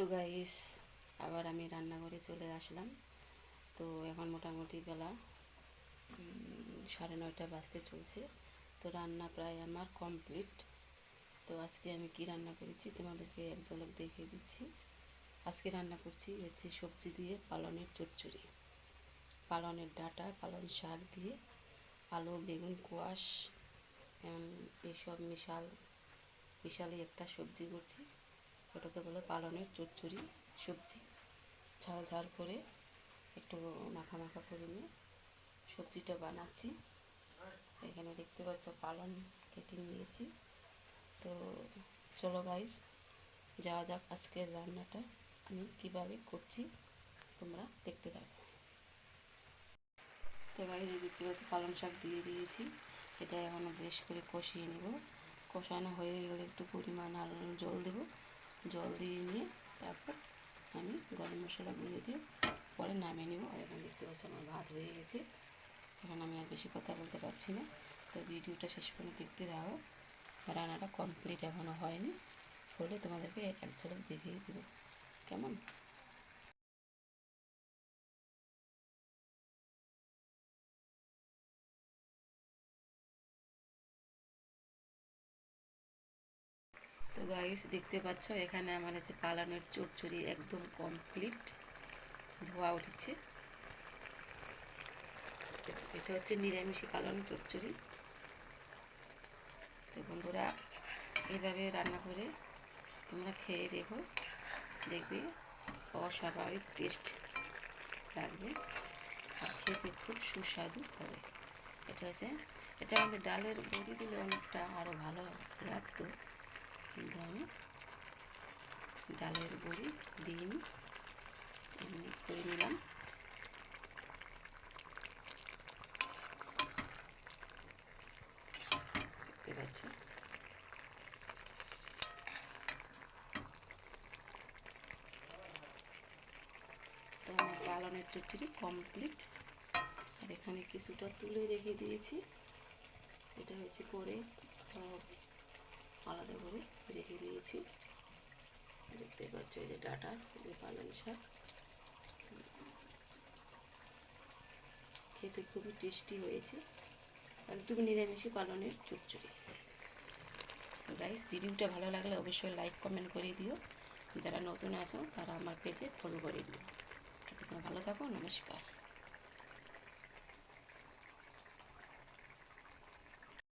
তো গাইস আবার আমি রান্নাঘরে চলে আসলাম। তো এখন মোটামুটি বেলা সাড়ে নয়টা বাজতে চলছে। তো রান্না প্রায় আমার কমপ্লিট তো আজকে আমি কি রান্না করেছি তোমাদেরকে এক ঝলক দেখিয়ে দিচ্ছি। আজকে রান্না করছি হচ্ছে সবজি দিয়ে পালনের চচ্চড়ি। পালনের ডাঁটা, পালন শাক দিয়ে, আলু, বেগুন, কোয়াশ এইসব মিশাল মিশালি একটা সবজি করছি। ওটাকে বলে পালনের চচ্চড়ি, সবজি। ঝাল ঝাল করে একটু মাখা মাখা করে নিয়ে সবজিটা বানাচ্ছি। এখানে দেখতে পাচ্ছ পালন কেটে নিয়েছি। তো চলো গাইস যাওয়া যাক আজকের রান্নাটা। আমি কীভাবে করছি তোমরা দেখতে থাকো। তো গাইজ দেখতে পাচ্ছ, পালং শাক দিয়ে দিয়েছি। এটা এখনও বেশ করে কষিয়ে নেব। কষানো হয়ে গেলে একটু পরিমাণ আর জল দেবো। জল দিয়ে নিয়ে তারপর আমি গরম মশলা গুঁড়ো দিয়ে পরে নামিয়ে নেব। আর এখানে দেখতে পাচ্ছি আমার ভাত হয়ে গেছে। এখন আমি আর বেশি কথা বলতে পারছি না। তো ভিডিওটা শেষ করে দেখতে দাও রান্নাটা কমপ্লিট এখনও হয়নি। হলে তোমাদেরকে এক ঝলক দেখিয়ে দেবো। কেমন? তো গাইস দেখতে পাচ্ছ, এখানে আমার আছে পালানের চচ্চড়ি একদম কমপ্লিট ধোয়া উঠেছে। এটা হচ্ছে নিরামিষি পালন চচ্চড়ি তো বন্ধুরা, এভাবে রান্না করে তোমরা খেয়ে দেখো। দেখবে, অস্বাভাবিক টেস্ট লাগবে। আর খেতে খুব সুস্বাদু হবে। এটা হচ্ছে, এটা আমাদের ডালের বড়ি দিলে অনেকটা আরও ভালো লাগতো। আমি ডালের বড়ি দিইনি এমনি করে নিলাম। দেখতে পাচ্ছ তো আমার পালনের চচ্চড়ি কমপ্লিট আর এখানে কিছুটা তুলে রেখে দিয়েছি। এটা হচ্ছে করে আলাদা করে। রেখে দেখতে পাচ্ছ যে ডাটা পালং শাক। খেতে খুবই টেস্টি হয়েছে। একদম নিরামিষি পালনের তো গাইস ভিডিওটা ভালো লাগলে অবশ্যই লাইক কমেন্ট করে দিও। যারা নতুন আছো, তারা আমার পেজে ফলো করে দিও। ভালো থাকো, নমস্কার।